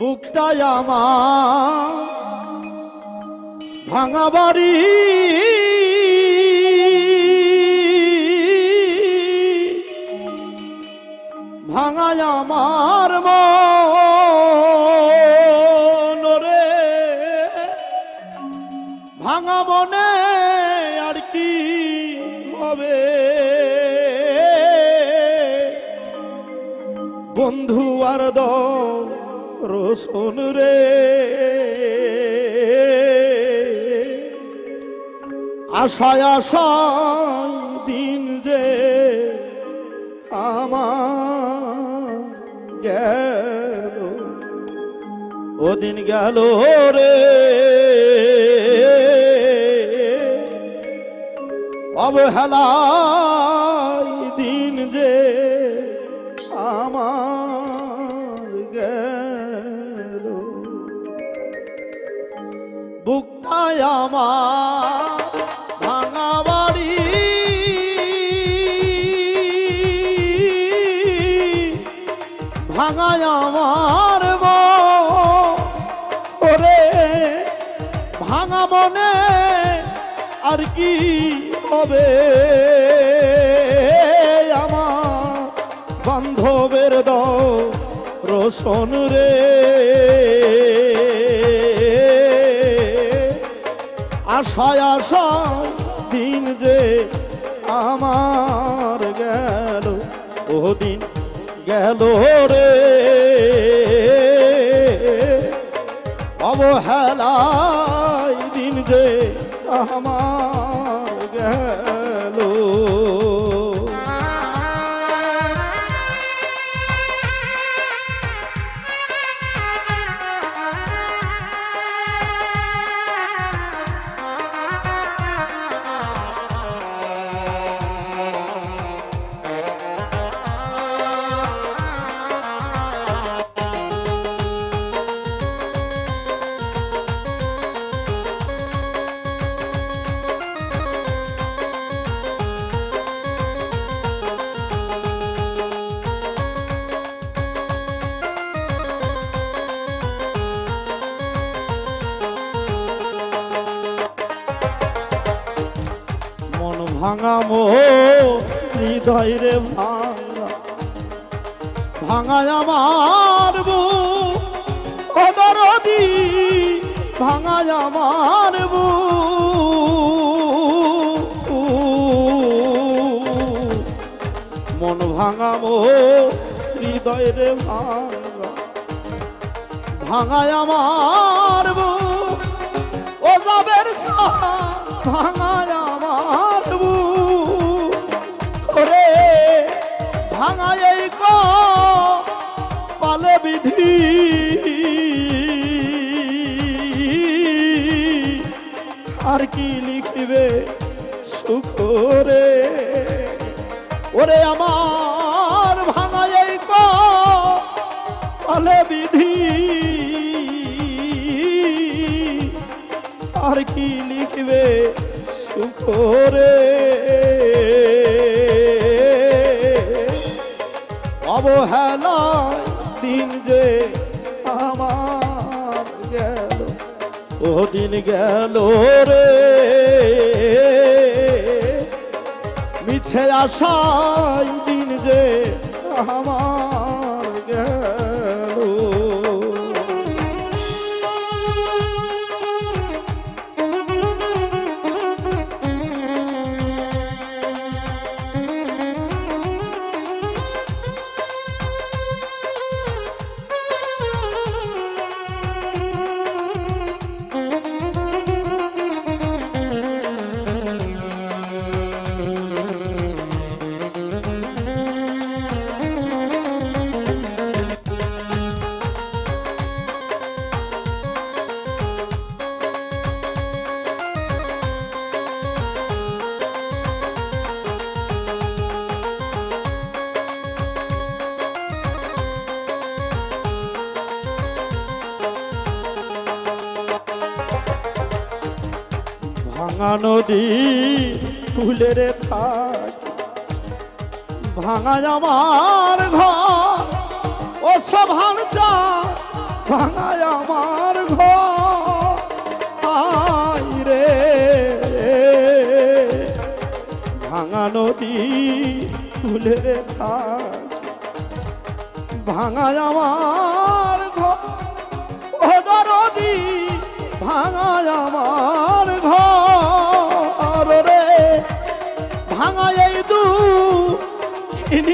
বুকটাই আমার ভাঙা বাড়ি। ভাঙায় আমার মন রে ভাঙা মনে আর কি হবে? বন্ধু আর দল রোশন রে। আশায় আশায় দিন যে আমার গেল ওদিন গেল রে। অবহেলায় আমার ভাঙা বাড়ি। ভাঙায় আমার। ওরে, ভাঙা আর কি হবে? আমার বান্ধবের দ রোশন রে। আশায় আশায় দিন যে আমার গেল ও দিন গেল রে। অবহেলায় ভাঙা মো হৃদয় রে ভাঙা। ভাঙায় আমার বুক ও দরদি ভাঙায় আমার বুক মন ভাঙা মো হৃদয় রে ভাঙা। ভাঙায় আমার বুক ও যাবের ভাঙায় আমার ভাঙায় এই পালে বিধি আর কি লিখবে সুখ রে ওরে আমার ভাঙায় এই পালে বিধি আর কি লিখবে সুখ অবহেলায় দিন যে আমার গেল ও দিন গেল রে। মিছে আশায় দিন যে আমার ভাঙা নদী ফুলে রে থাক ভাঙা আমার ঘর, ও সভান চা ভাঙা আমার ঘর। রে। ভাঙা নদী ফুলে রে থাক ভাঙা আমার ঘর। ও দরদি, ভাঙা আমার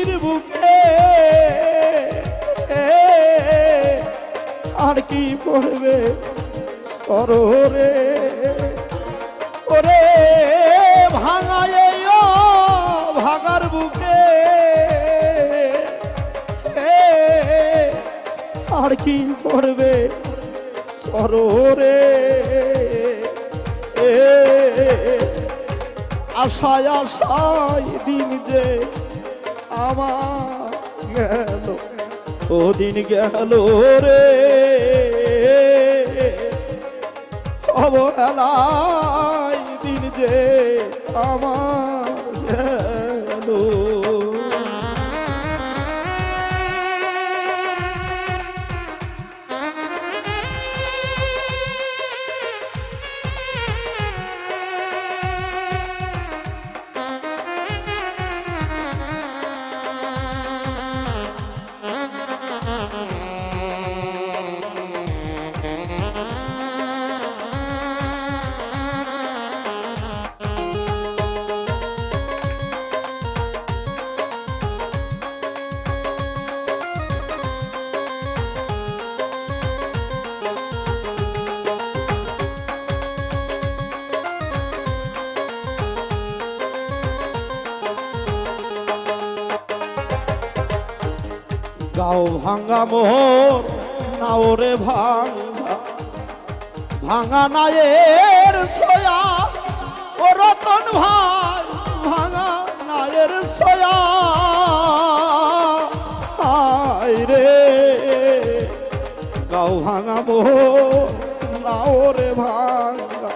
ইনির বুকে। আর কি পড়বে সররে? ওরে ভাঙা এই ও ভাগার বুকে। আর কি পড়বে সররে? এ, আশায় আশায় দিন যে আমার গেল ওদিন দিন গেল রে। অবহেলায় দিন যে আমার গাও ভাঙ্গা মোহর, নাও রে ভাঙ্গা ভাঙা নায়ের সোয়া, ও রতন ভাই, ভাঙা নায়ের সোয়া। আয় রে গাও ভাঙা মোহর, নাও রে ভাঙ্গা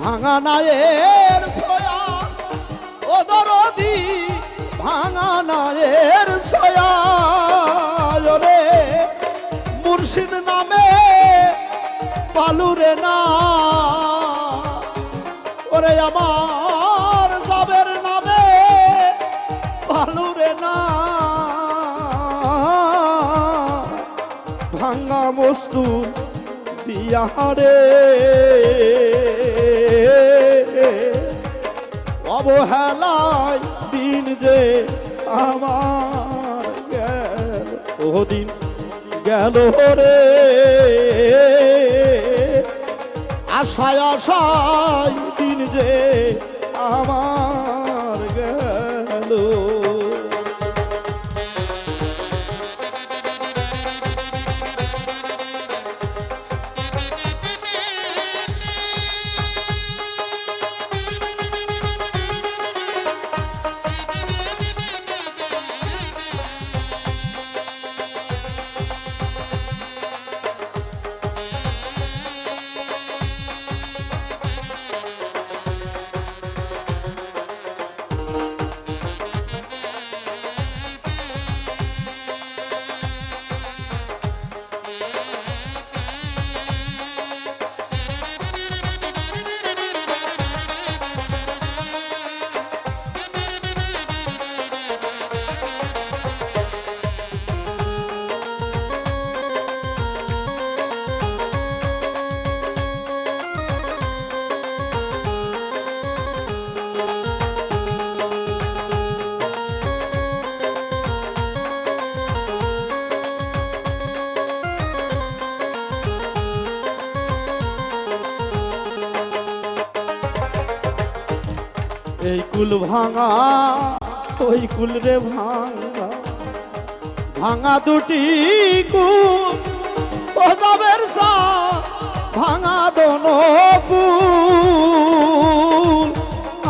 ভাঙা নায়ের সোয়া, ও দরদি ভাঙা নায়ের ছয়া মুর্শিদ নামে পালুরে না। ওরে আমার যাবের নামে পালুরে না। ভাঙ্গা বস্তু বিয়ারে অবহেলায় যে আমার ওদিন গেল রে আশায় আশায় দিন যে আমার গেল। কুল ভাঙা, ওই কুল রে ভাঙা। ভাঙা দুটি কুল সা ভাঙা দোনো কুল।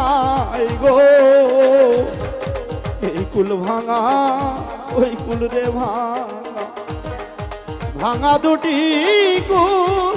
আই গো, এই কুল ভাঙা, ওই কুল রে ভাঙা। ভাঙা দুটি কুল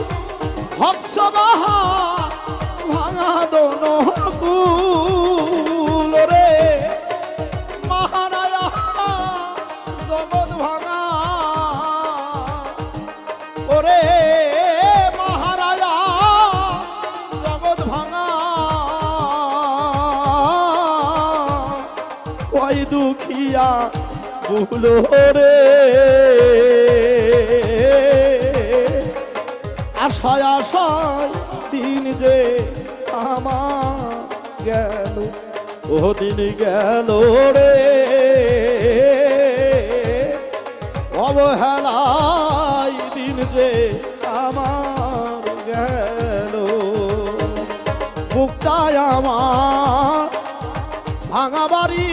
দুখিয়া বুলো রে। আশায় আশায় দিন যে আমার গেল ও দিন গেল রে। অবহেলায় দিন যে আমার গেল মুক্তায় আমার ভাঙা বাড়ি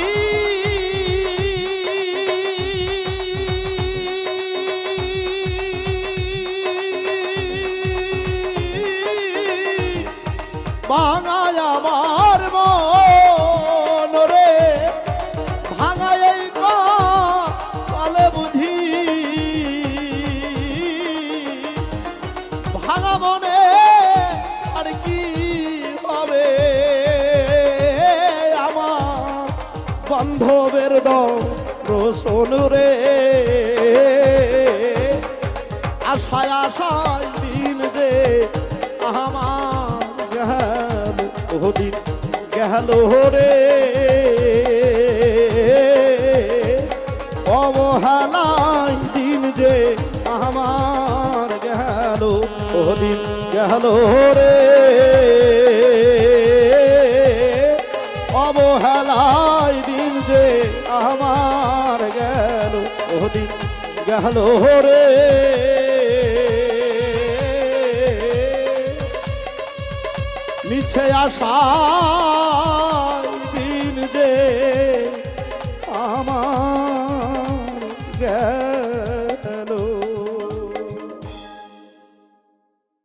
দর্শন রে। আশায় আশায় দিন যে আমার গেল ও দিন গেল রে। অবহেলায় দিন যে আমার গেল ও দিন গেল রে। গেল ও দিন গেল রে মিছে আশা